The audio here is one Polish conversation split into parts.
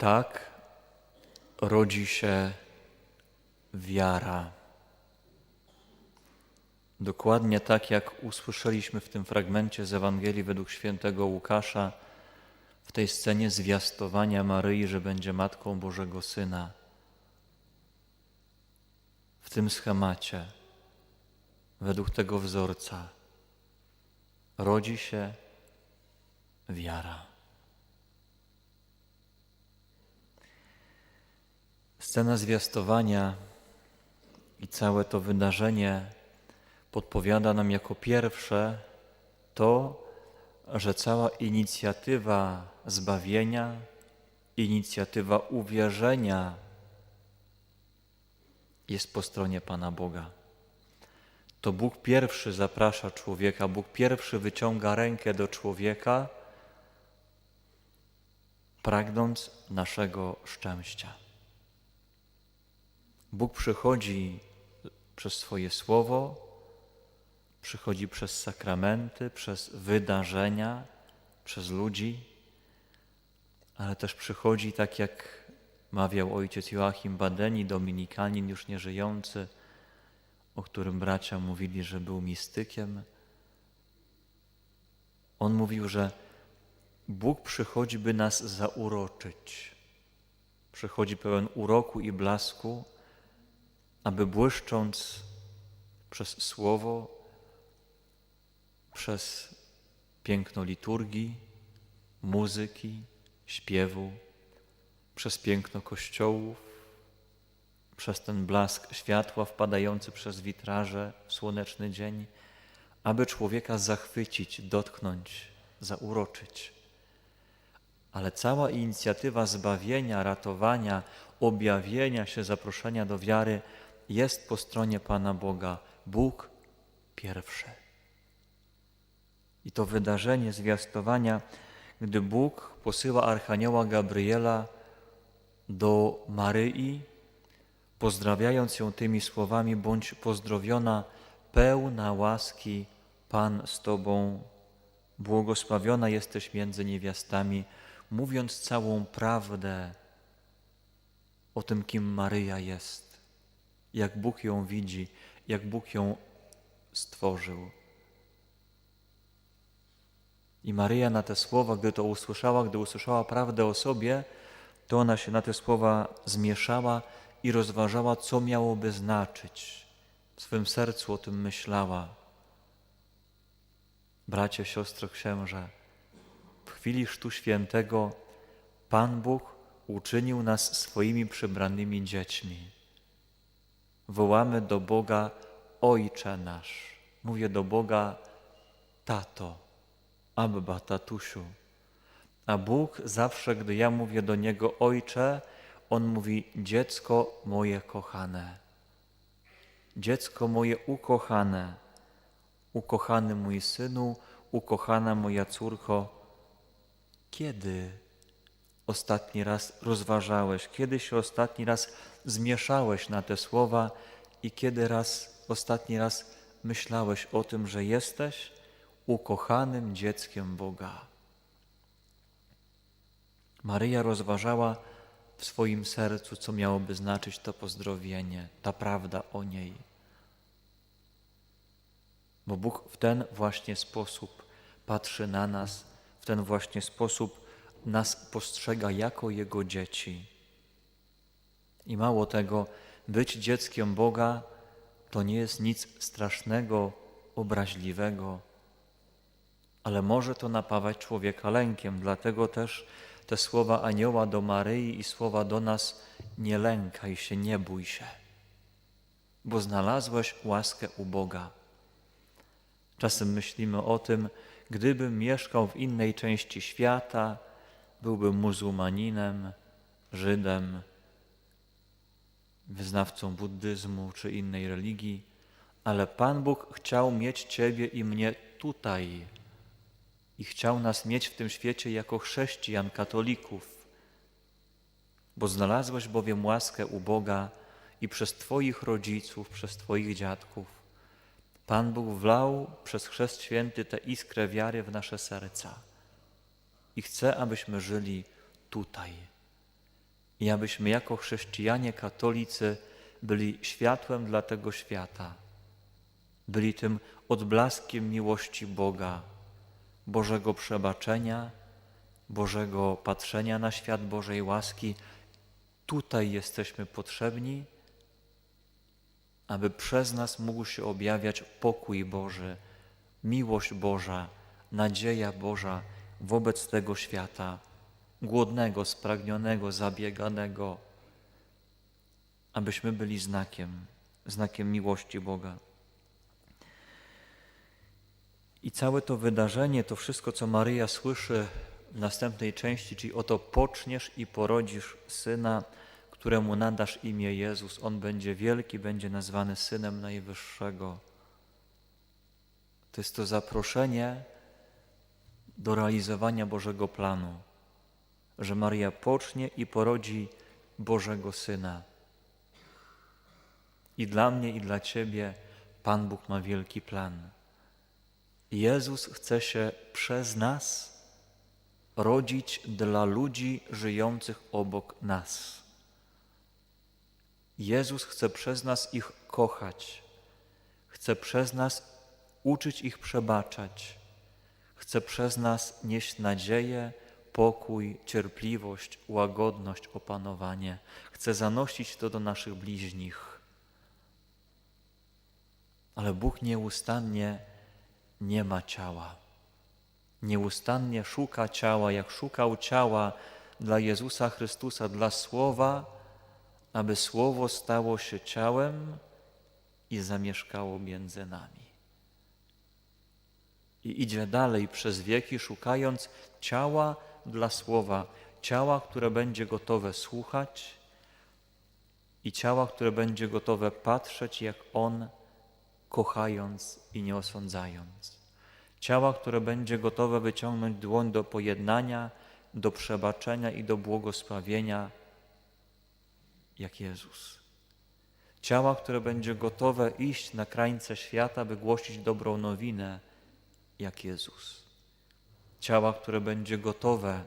Tak rodzi się wiara. Dokładnie tak, jak usłyszeliśmy w tym fragmencie z Ewangelii według świętego Łukasza, w tej scenie zwiastowania Maryi, że będzie Matką Bożego Syna. W tym schemacie, według tego wzorca, rodzi się wiara. Scena zwiastowania i całe to wydarzenie podpowiada nam jako pierwsze to, że cała inicjatywa zbawienia, inicjatywa uwierzenia jest po stronie Pana Boga. To Bóg pierwszy zaprasza człowieka, Bóg pierwszy wyciąga rękę do człowieka, pragnąc naszego szczęścia. Bóg przychodzi przez swoje słowo, przychodzi przez sakramenty, przez wydarzenia, przez ludzi, ale też przychodzi tak jak mawiał ojciec Joachim Badeni, dominikanin już nieżyjący, o którym bracia mówili, że był mistykiem. On mówił, że Bóg przychodzi, by nas zauroczyć. Przychodzi pełen uroku i blasku, aby błyszcząc przez słowo, przez piękno liturgii, muzyki, śpiewu, przez piękno kościołów, przez ten blask światła wpadający przez witraże w słoneczny dzień, aby człowieka zachwycić, dotknąć, zauroczyć. Ale cała inicjatywa zbawienia, ratowania, objawienia się, zaproszenia do wiary jest po stronie Pana Boga. Bóg pierwszy. I to wydarzenie zwiastowania, gdy Bóg posyła Archanioła Gabriela do Maryi, pozdrawiając ją tymi słowami: Bądź pozdrowiona, pełna łaski, Pan z Tobą, błogosławiona jesteś między niewiastami, mówiąc całą prawdę o tym, kim Maryja jest, jak Bóg ją widzi, jak Bóg ją stworzył. I Maryja na te słowa, gdy to usłyszała, gdy usłyszała prawdę o sobie, to ona się na te słowa zmieszała i rozważała, co miałoby znaczyć. W swym sercu o tym myślała. Bracie, siostro, księże, w chwili Chrztu Świętego Pan Bóg uczynił nas swoimi przybranymi dziećmi. Wołamy do Boga Ojcze nasz. Mówię do Boga Tato. Abba, tatusiu. A Bóg zawsze, gdy ja mówię do Niego Ojcze, On mówi dziecko moje kochane. Dziecko moje ukochane. Ukochany mój synu, ukochana moja córko. Kiedy ostatni raz rozważałeś, kiedy się ostatni raz zmieszałeś na te słowa i kiedy raz ostatni raz myślałeś o tym, że jesteś ukochanym dzieckiem Boga. Maryja rozważała w swoim sercu, co miałoby znaczyć to pozdrowienie, ta prawda o niej. Bo Bóg w ten właśnie sposób patrzy na nas, w ten właśnie sposób nas postrzega jako Jego dzieci. I mało tego, być dzieckiem Boga to nie jest nic strasznego, obraźliwego, ale może to napawać człowieka lękiem. Dlatego też te słowa anioła do Maryi i słowa do nas nie lękaj się, nie bój się, bo znalazłeś łaskę u Boga. Czasem myślimy o tym, gdybym mieszkał w innej części świata, byłbym muzułmaninem, Żydem, wyznawcą buddyzmu czy innej religii, ale Pan Bóg chciał mieć Ciebie i mnie tutaj, i chciał nas mieć w tym świecie jako chrześcijan, katolików. Bo znalazłeś bowiem łaskę u Boga i przez Twoich rodziców, przez Twoich dziadków. Pan Bóg wlał przez Chrzest Święty tę iskrę wiary w nasze serca i chce, abyśmy żyli tutaj. I abyśmy jako chrześcijanie katolicy byli światłem dla tego świata, byli tym odblaskiem miłości Boga, Bożego przebaczenia, Bożego patrzenia na świat Bożej łaski. Tutaj jesteśmy potrzebni, aby przez nas mógł się objawiać pokój Boży, miłość Boża, nadzieja Boża wobec tego świata, głodnego, spragnionego, zabieganego, abyśmy byli znakiem, znakiem miłości Boga. I całe to wydarzenie, to wszystko, co Maryja słyszy w następnej części, czyli oto poczniesz i porodzisz syna, któremu nadasz imię Jezus. On będzie wielki, będzie nazwany Synem Najwyższego. To jest to zaproszenie do realizowania Bożego planu, że Maria pocznie i porodzi Bożego Syna. I dla mnie, i dla Ciebie Pan Bóg ma wielki plan. Jezus chce się przez nas rodzić dla ludzi żyjących obok nas. Jezus chce przez nas ich kochać, chce przez nas uczyć ich przebaczać, chce przez nas nieść nadzieję, pokój, cierpliwość, łagodność, opanowanie. Chce zanosić to do naszych bliźnich. Ale Bóg nieustannie nie ma ciała. Nieustannie szuka ciała, jak szukał ciała dla Jezusa Chrystusa, dla Słowa, aby Słowo stało się ciałem i zamieszkało między nami. I idzie dalej przez wieki, szukając ciała dla Słowa, ciała, które będzie gotowe słuchać i ciała, które będzie gotowe patrzeć, jak On kochając i nie osądzając. Ciała, które będzie gotowe wyciągnąć dłoń do pojednania, do przebaczenia i do błogosławienia, jak Jezus. Ciała, które będzie gotowe iść na krańce świata, by głosić dobrą nowinę, jak Jezus. Ciała, które będzie gotowe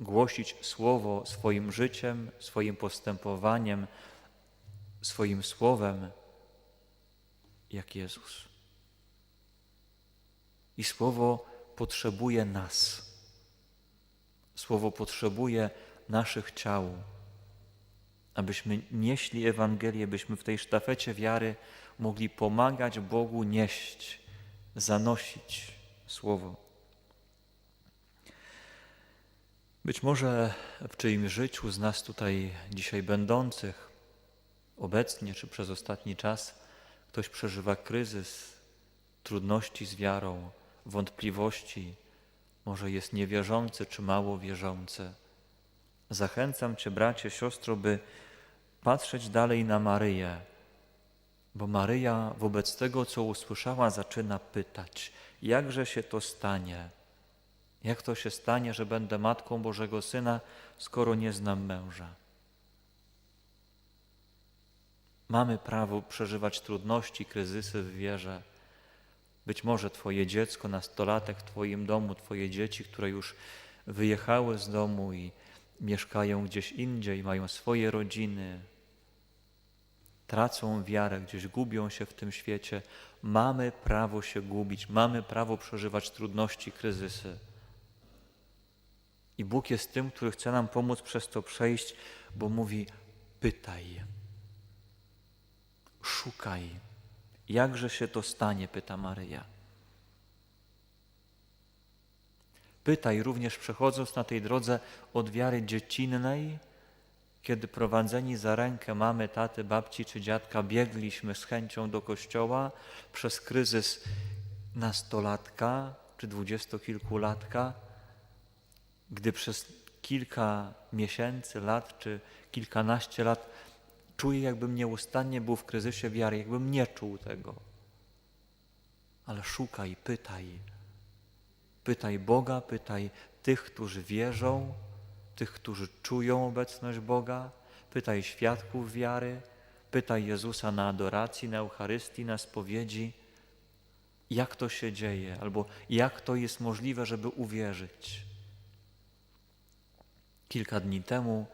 głosić Słowo swoim życiem, swoim postępowaniem, swoim słowem, jak Jezus. I Słowo potrzebuje nas. Słowo potrzebuje naszych ciał, abyśmy nieśli Ewangelię, byśmy w tej sztafecie wiary mogli pomagać Bogu nieść, zanosić Słowo. Być może w czyimś życiu z nas tutaj dzisiaj będących, obecnie czy przez ostatni czas, ktoś przeżywa kryzys, trudności z wiarą, wątpliwości, może jest niewierzący czy mało wierzący. Zachęcam Cię, bracie, siostro, by patrzeć dalej na Maryję, bo Maryja wobec tego, co usłyszała, zaczyna pytać, jakże się to stanie? Jak to się stanie, że będę matką Bożego Syna, skoro nie znam męża? Mamy prawo przeżywać trudności, kryzysy w wierze. Być może Twoje dziecko, nastolatek w Twoim domu, Twoje dzieci, które już wyjechały z domu i mieszkają gdzieś indziej, mają swoje rodziny, tracą wiarę, gdzieś gubią się w tym świecie. Mamy prawo się gubić, mamy prawo przeżywać trudności, kryzysy. I Bóg jest tym, który chce nam pomóc przez to przejść, bo mówi: pytaj, szukaj. Jakże się to stanie? pyta Maryja. Pytaj również przechodząc na tej drodze od wiary dziecinnej, kiedy prowadzeni za rękę mamy, taty, babci czy dziadka biegliśmy z chęcią do kościoła przez kryzys nastolatka czy dwudziestokilkulatka, gdy przez kilka miesięcy, lat czy kilkanaście lat czuję, jakbym nieustannie był w kryzysie wiary, jakbym nie czuł tego. Ale szukaj, pytaj. Pytaj Boga, pytaj tych, którzy wierzą, tych, którzy czują obecność Boga, pytaj świadków wiary, pytaj Jezusa na adoracji, na Eucharystii, na spowiedzi, jak to się dzieje, albo jak to jest możliwe, żeby uwierzyć. Kilka dni temu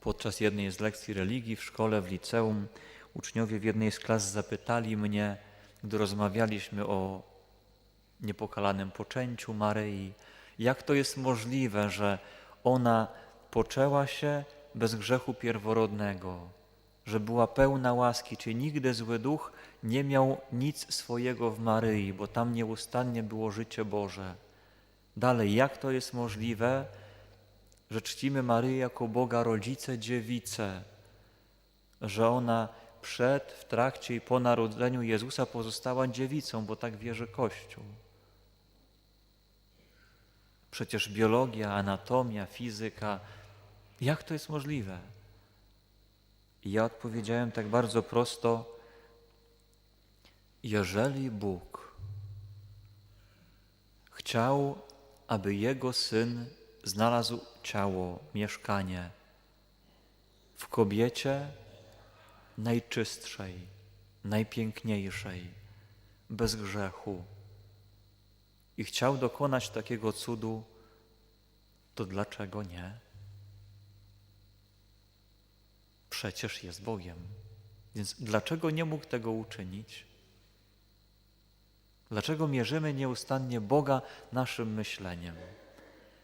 podczas jednej z lekcji religii w szkole, w liceum, uczniowie w jednej z klas zapytali mnie, gdy rozmawialiśmy o niepokalanym poczęciu Maryi, jak to jest możliwe, że ona poczęła się bez grzechu pierworodnego, że była pełna łaski, czy nigdy zły duch nie miał nic swojego w Maryi, bo tam nieustannie było życie Boże. Dalej, jak to jest możliwe, że czcimy Maryję jako Boga rodzice, dziewicę, że ona przed, w trakcie i po narodzeniu Jezusa pozostała dziewicą, bo tak wierzy Kościół. Przecież biologia, anatomia, fizyka, jak to jest możliwe? I ja odpowiedziałem tak bardzo prosto, jeżeli Bóg chciał, aby Jego Syn znalazł ciało, mieszkanie w kobiecie najczystszej, najpiękniejszej, bez grzechu i chciał dokonać takiego cudu, to dlaczego nie? Przecież jest Bogiem. Więc dlaczego nie mógł tego uczynić? Dlaczego mierzymy nieustannie Boga naszym myśleniem?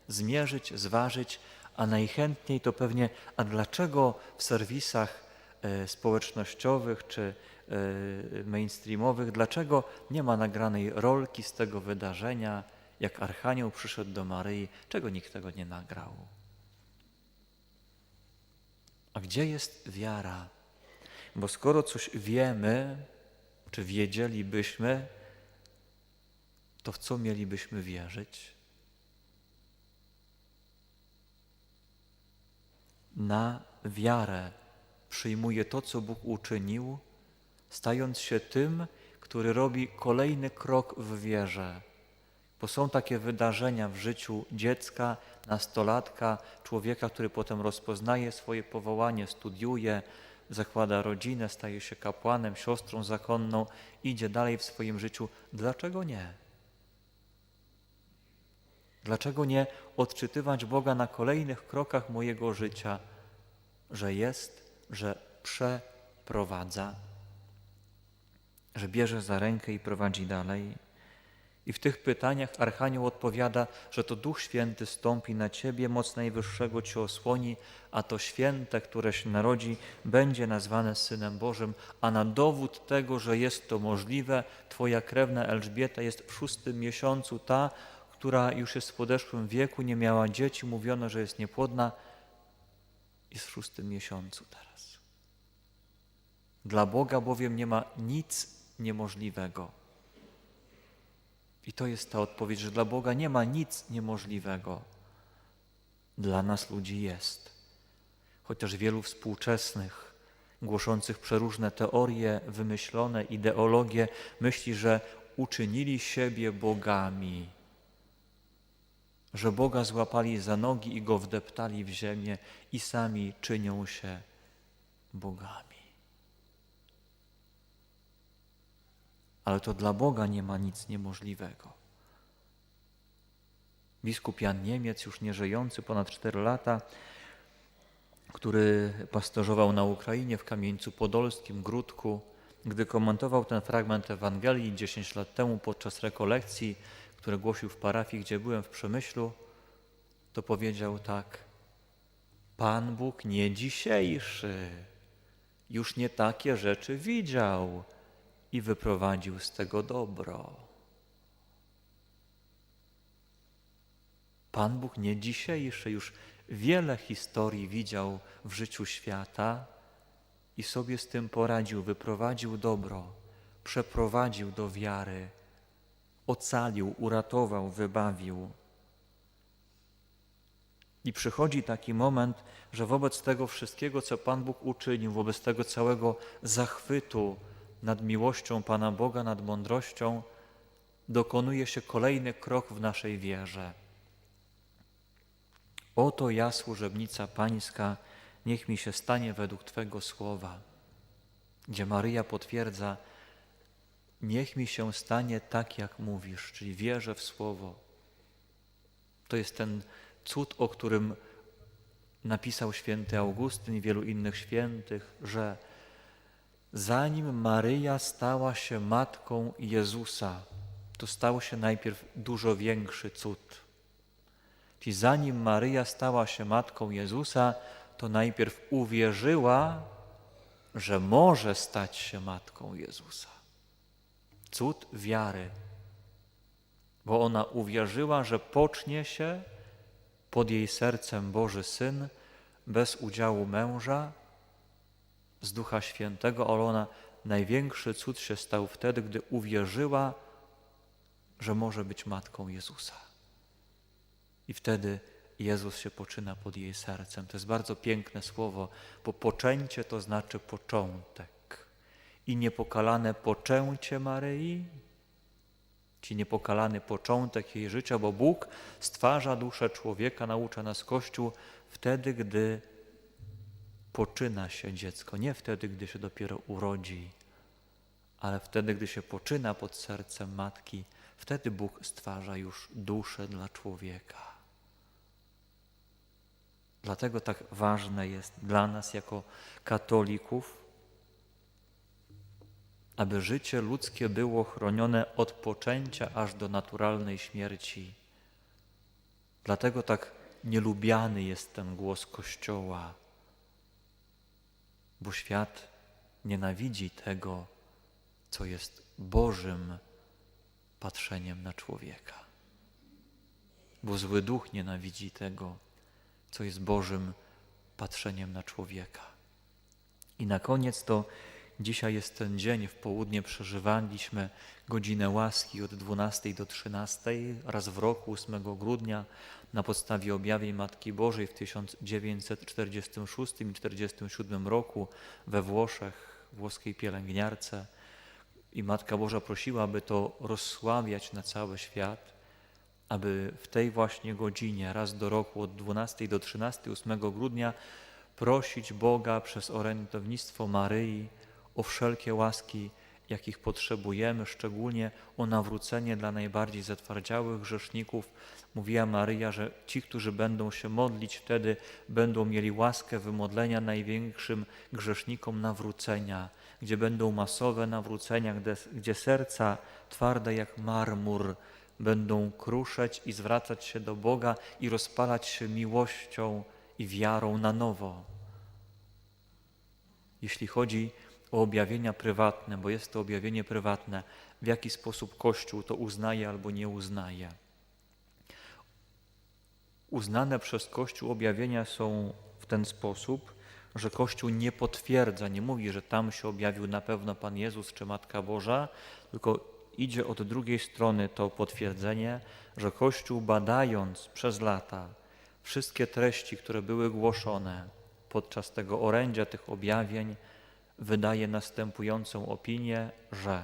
Zmierzyć, zważyć, a najchętniej to pewnie, a dlaczego w serwisach e, społecznościowych czy e, mainstreamowych, dlaczego nie ma nagranej rolki z tego wydarzenia, jak Archanioł przyszedł do Maryi, czego nikt tego nie nagrał? A gdzie jest wiara? Bo skoro coś wiemy, czy wiedzielibyśmy, to w co mielibyśmy wierzyć? Na wiarę przyjmuje to, co Bóg uczynił, stając się tym, który robi kolejny krok w wierze. Bo są takie wydarzenia w życiu dziecka, nastolatka, człowieka, który potem rozpoznaje swoje powołanie, studiuje, zakłada rodzinę, staje się kapłanem, siostrą zakonną, idzie dalej w swoim życiu. Dlaczego nie? Dlaczego nie odczytywać Boga na kolejnych krokach mojego życia, że jest, że przeprowadza, że bierze za rękę i prowadzi dalej? I w tych pytaniach Archanioł odpowiada, że to Duch Święty stąpi na Ciebie, moc Najwyższego Cię osłoni, a to święte, które się narodzi, będzie nazwane Synem Bożym, a na dowód tego, że jest to możliwe, Twoja krewna Elżbieta jest w szóstym miesiącu ta, która już jest w podeszłym wieku, nie miała dzieci, mówiono, że jest niepłodna, jest w szóstym miesiącu teraz. Dla Boga bowiem nie ma nic niemożliwego. I to jest ta odpowiedź, że dla Boga nie ma nic niemożliwego. Dla nas ludzi jest. Chociaż wielu współczesnych, głoszących przeróżne teorie, wymyślone ideologie, myśli, że uczynili siebie bogami, że Boga złapali za nogi i go wdeptali w ziemię i sami czynią się bogami. ale to dla Boga nie ma nic niemożliwego. Biskup Jan Niemiec, już nieżyjący ponad 4 lata, który pasterzował na Ukrainie w Kamieńcu Podolskim, Grudku, gdy komentował ten fragment Ewangelii 10 lat temu podczas rekolekcji, które głosił w parafii, gdzie byłem w Przemyślu, to powiedział tak: Pan Bóg nie dzisiejszy, już nie takie rzeczy widział i wyprowadził z tego dobro. Pan Bóg nie dzisiejszy, już wiele historii widział w życiu świata i sobie z tym poradził, wyprowadził dobro, przeprowadził do wiary, ocalił, uratował, wybawił. I przychodzi taki moment, że wobec tego wszystkiego, co Pan Bóg uczynił, wobec tego całego zachwytu, nad miłością Pana Boga, nad mądrością, dokonuje się kolejny krok w naszej wierze. Oto ja, służebnica Pańska, niech mi się stanie według Twego słowa, gdzie Maryja potwierdza, niech mi się stanie tak, jak mówisz, czyli wierzę w słowo. To jest ten cud, o którym napisał święty Augustyn i wielu innych świętych, że zanim Maryja stała się matką Jezusa, to stał się najpierw dużo większy cud. Czyli zanim Maryja stała się matką Jezusa, to najpierw uwierzyła, że może stać się matką Jezusa. Cud wiary, bo ona uwierzyła, że pocznie się pod jej sercem Boży Syn bez udziału męża z Ducha Świętego, ale ona największy cud się stał wtedy, gdy uwierzyła, że może być matką Jezusa. I wtedy Jezus się poczyna pod jej sercem. To jest bardzo piękne słowo, bo poczęcie to znaczy początek. I niepokalane poczęcie Maryi, ci niepokalany początek jej życia, bo Bóg stwarza duszę człowieka, naucza nas Kościół wtedy, gdy poczyna się dziecko, nie wtedy, gdy się dopiero urodzi, ale wtedy, gdy się poczyna pod sercem matki, wtedy Bóg stwarza już duszę dla człowieka. Dlatego tak ważne jest dla nas jako katolików, aby życie ludzkie było chronione od poczęcia aż do naturalnej śmierci. Dlatego tak nielubiany jest ten głos Kościoła, bo świat nienawidzi tego, co jest Bożym patrzeniem na człowieka. Bo zły duch nienawidzi tego, co jest Bożym patrzeniem na człowieka. I na koniec to dzisiaj jest ten dzień, w południe przeżywaliśmy godzinę łaski od 12 do 13, raz w roku, 8 grudnia, na podstawie objawień Matki Bożej w 1946 i 1947 roku we Włoszech, włoskiej pielęgniarce. I Matka Boża prosiła, aby to rozsławiać na cały świat aby w tej właśnie godzinie, raz do roku, od 12 do 13, 8 grudnia, prosić Boga przez orędownictwo Maryi o wszelkie łaski, jakich potrzebujemy, szczególnie o nawrócenie dla najbardziej zatwardziałych grzeszników. Mówiła Maryja, że ci, którzy będą się modlić, wtedy będą mieli łaskę wymodlenia największym grzesznikom nawrócenia, gdzie będą masowe nawrócenia, gdzie, gdzie serca twarde jak marmur, będą kruszeć i zwracać się do Boga i rozpalać się miłością i wiarą na nowo. Jeśli chodzi o objawienia prywatne, bo jest to objawienie prywatne, w jaki sposób Kościół to uznaje albo nie uznaje. Uznane przez Kościół objawienia są w ten sposób, że Kościół nie potwierdza, nie mówi, że tam się objawił na pewno Pan Jezus czy Matka Boża, tylko idzie od drugiej strony to potwierdzenie, że Kościół badając przez lata wszystkie treści, które były głoszone podczas tego orędzia, tych objawień, wydaje następującą opinię, że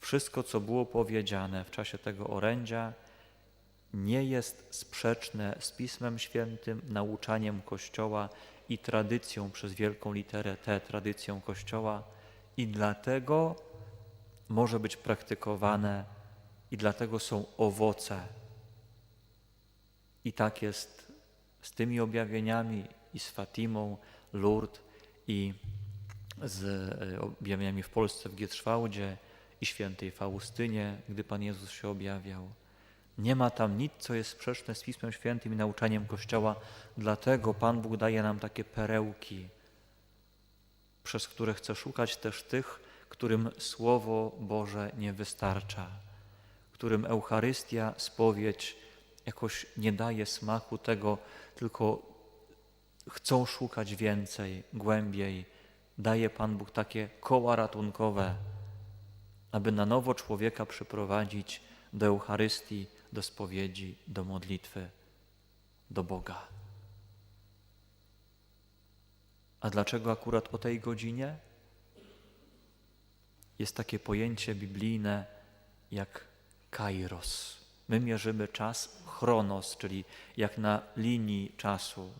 wszystko, co było powiedziane w czasie tego orędzia, nie jest sprzeczne z Pismem Świętym, nauczaniem Kościoła i tradycją przez wielką literę T, tradycją Kościoła, i dlatego może być praktykowane i dlatego są owoce. I tak jest z tymi objawieniami i z Fatimą, Lourdes i z e, objawieniami w Polsce w Gietrzwałdzie i świętej Faustynie, gdy Pan Jezus się objawiał. Nie ma tam nic, co jest sprzeczne z Pismem Świętym i nauczaniem Kościoła, dlatego Pan Bóg daje nam takie perełki, przez które chce szukać też tych, którym Słowo Boże nie wystarcza, którym Eucharystia, spowiedź jakoś nie daje smaku tego, tylko chcą szukać więcej, głębiej. Daje Pan Bóg takie koła ratunkowe, aby na nowo człowieka przyprowadzić do Eucharystii, do spowiedzi, do modlitwy, do Boga. A dlaczego akurat o tej godzinie? jest takie pojęcie biblijne jak kairos. My mierzymy czas chronos, czyli jak na linii czasu,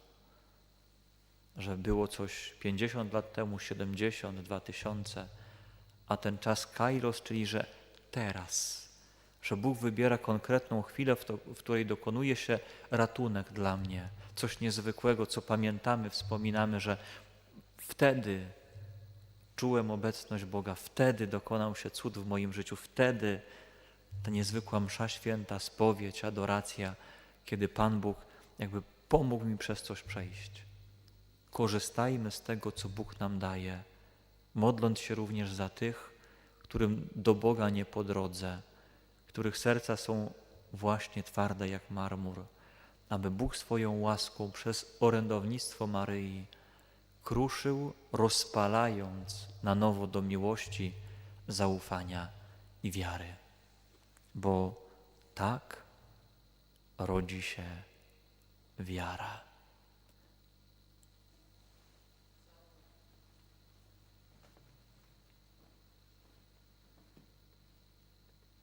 że było coś 50 lat temu, 70, 2000, a ten czas kairos, czyli że teraz, że Bóg wybiera konkretną chwilę, w, to, w której dokonuje się ratunek dla mnie. Coś niezwykłego, co pamiętamy, wspominamy, że wtedy czułem obecność Boga, wtedy dokonał się cud w moim życiu, wtedy ta niezwykła msza święta, spowiedź, adoracja, kiedy Pan Bóg jakby pomógł mi przez coś przejść. Korzystajmy z tego, co Bóg nam daje, modląc się również za tych, którym do Boga nie po drodze, których serca są właśnie twarde jak marmur, aby Bóg swoją łaską przez orędownictwo Maryi kruszył, rozpalając na nowo do miłości, zaufania i wiary. Bo tak rodzi się wiara.